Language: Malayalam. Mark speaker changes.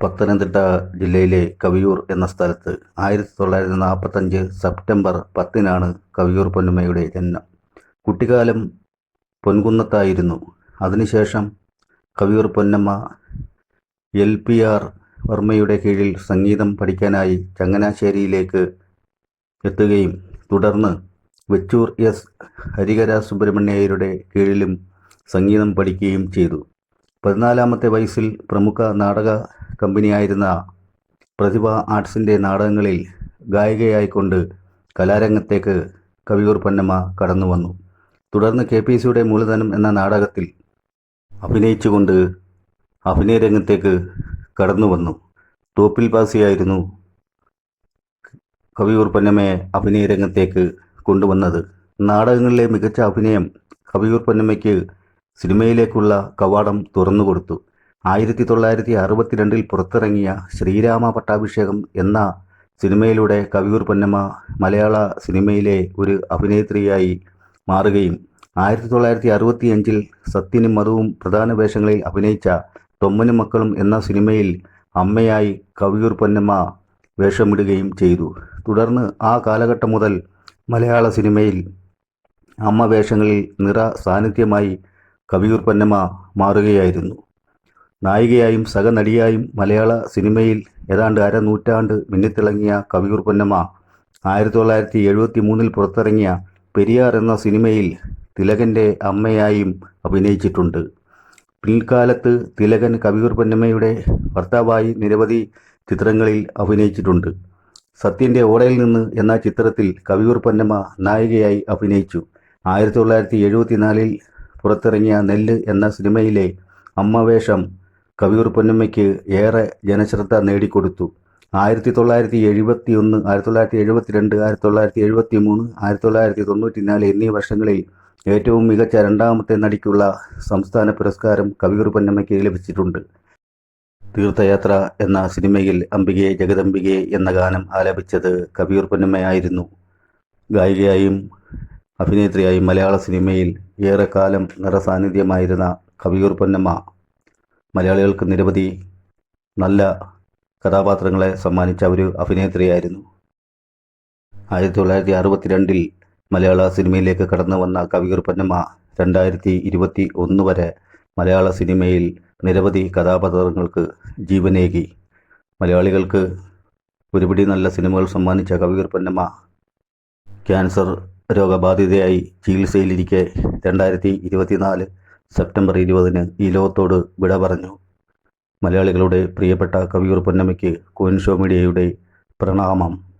Speaker 1: പത്തനംതിട്ട ജില്ലയിലെ കവിയൂർ എന്ന സ്ഥലത്ത് ആയിരത്തി തൊള്ളായിരത്തി നാൽപ്പത്തഞ്ച് സെപ്റ്റംബർ പത്തിനാണ് കവിയൂർ പൊന്നമ്മയുടെ ജന്മം കുട്ടിക്കാലം പൊൻകുന്നത്തായിരുന്നു. അതിനുശേഷം Kaviyoor Ponnamma L P R വർമ്മയുടെ കീഴിൽ സംഗീതം പഠിക്കാനായി ചങ്ങനാശ്ശേരിയിലേക്ക് എത്തുകയും തുടർന്ന് വെച്ചൂർ എസ് ഹരികര സുബ്രഹ്മണ്യയരുടെ കീഴിലും സംഗീതം പഠിക്കുകയും ചെയ്തു. പതിനാലാമത്തെ വയസ്സിൽ പ്രമുഖ നാടക കമ്പനിയായിരുന്ന പ്രതിഭ ആർട്സിന്റെ നാടകങ്ങളിൽ ഗായികയായിക്കൊണ്ട് കലാരംഗത്തേക്ക് കവിയൂർ പൊന്നമ്മ കടന്നു വന്നു. തുടർന്ന് കെ പി സിയുടെ മൂലധനം എന്ന നാടകത്തിൽ അഭിനയിച്ചുകൊണ്ട് അഭിനയ രംഗത്തേക്ക് കടന്നു വന്നു. തോപ്പിൽ പാസിയായിരുന്നു കവിയൂർ പൊന്നമ്മയെ അഭിനയ രംഗത്തേക്ക് കൊണ്ടുവന്നത്. നാടകങ്ങളിലെ മികച്ച അഭിനയം കവിയൂർ പൊന്നമ്മയ്ക്ക് സിനിമയിലേക്കുള്ള കവാടം തുറന്നുകൊടുത്തു ആയിരത്തി തൊള്ളായിരത്തി അറുപത്തിരണ്ടിൽ പുറത്തിറങ്ങിയ ശ്രീരാമ പട്ടാഭിഷേകം എന്ന സിനിമയിലൂടെ കവിയൂർ പൊന്നമ്മ മലയാള സിനിമയിലെ ഒരു അഭിനേത്രിയായി മാറുകയും ആയിരത്തി തൊള്ളായിരത്തി അറുപത്തിയഞ്ചിൽ സത്യനും മധുവും പ്രധാന വേഷങ്ങളിൽ അഭിനയിച്ച തൊമ്മനും മക്കളും എന്ന സിനിമയിൽ അമ്മയായി കവിയൂർ പൊന്നമ്മ വേഷമിടുകയും ചെയ്തു. തുടർന്ന് ആ കാലഘട്ടം മുതൽ മലയാള സിനിമയിൽ അമ്മ വേഷങ്ങളിൽ നിറ സാന്നിധ്യമായി കവിയൂർ പൊന്നമ്മ മാറുകയായിരുന്നു. നായികയായും സഹനടിയായും മലയാള സിനിമയിൽ ഏതാണ്ട് അരനൂറ്റാണ്ട് മിന്നിത്തിളങ്ങിയ കവിയൂർ പൊന്നമ്മ ആയിരത്തി തൊള്ളായിരത്തി എഴുപത്തി മൂന്നിൽ പുറത്തിറങ്ങിയ പെരിയാർ എന്ന സിനിമയിൽ തിലകന്റെ അമ്മയായും അഭിനയിച്ചിട്ടുണ്ട്. പിൽക്കാലത്ത് തിലകൻ കവിയൂർ പൊന്നമ്മയുടെ ഭർത്താവായി നിരവധി ചിത്രങ്ങളിൽ അഭിനയിച്ചിട്ടുണ്ട്. സത്യന്റെ ഓടയിൽ നിന്ന് എന്ന ചിത്രത്തിൽ കവിയൂർ പൊന്നമ്മ നായികയായി അഭിനയിച്ചു. ആയിരത്തി തൊള്ളായിരത്തി എഴുപത്തിനാലിൽ പുറത്തിറങ്ങിയ നെല്ല് എന്ന സിനിമയിലെ അമ്മവേഷം കവിയൂർ പൊന്നമ്മയ്ക്ക് ഏറെ ജനശ്രദ്ധ നേടിക്കൊടുത്തു. ആയിരത്തി തൊള്ളായിരത്തി എഴുപത്തി ഒന്ന് ആയിരത്തി തൊള്ളായിരത്തി എഴുപത്തി രണ്ട് ആയിരത്തി തൊള്ളായിരത്തി എഴുപത്തി മൂന്ന് ആയിരത്തി തൊള്ളായിരത്തി തൊണ്ണൂറ്റി നാല് എന്നീ വർഷങ്ങളിൽ ഏറ്റവും മികച്ച രണ്ടാമത്തെ നടിക്കുള്ള സംസ്ഥാന പുരസ്കാരം കവിയൂർ പൊന്നമ്മയ്ക്ക് ലഭിച്ചിട്ടുണ്ട്. തീർത്ഥയാത്ര എന്ന സിനിമയിൽ അംബികയെ ജഗദംബികയെ എന്ന ഗാനം ആലപിച്ചത് കവിയൂർ പൊന്നമ്മയായിരുന്നു. ഗായികയായും അഭിനേത്രിയായും മലയാള സിനിമയിൽ ഏറെക്കാലം നിറസാന്നിധ്യമായിരുന്ന കവിയൂർ പൊന്നമ്മ മലയാളികൾക്ക് നിരവധി നല്ല കഥാപാത്രങ്ങളെ സമ്മാനിച്ച ഒരു അഭിനേത്രിയായിരുന്നു. ആയിരത്തി തൊള്ളായിരത്തി അറുപത്തിരണ്ടിൽ മലയാള സിനിമയിലേക്ക് കടന്നു വന്ന കവിയൂർ പൊന്നമ്മ രണ്ടായിരത്തി ഇരുപത്തി ഒന്ന് വരെ മലയാള സിനിമയിൽ നിരവധി കഥാപാത്രങ്ങൾക്ക് ജീവനേകി. മലയാളികൾക്ക് ഒരുപിടി നല്ല സിനിമകൾ സമ്മാനിച്ച കവിയൂർ പൊന്നമ്മ ക്യാൻസർ രോഗബാധിതയായി ചികിത്സയിലിരിക്കെ രണ്ടായിരത്തി ഇരുപത്തിനാല് സെപ്റ്റംബർ ഇരുപതിന് ഈ ലോകത്തോട് വിട പറഞ്ഞു. മലയാളികളുടെ പ്രിയപ്പെട്ട കവിയൂർ പൊന്നമ്മയ്ക്ക് കോൻഷോ മീഡിയയുടെ പ്രണാമം.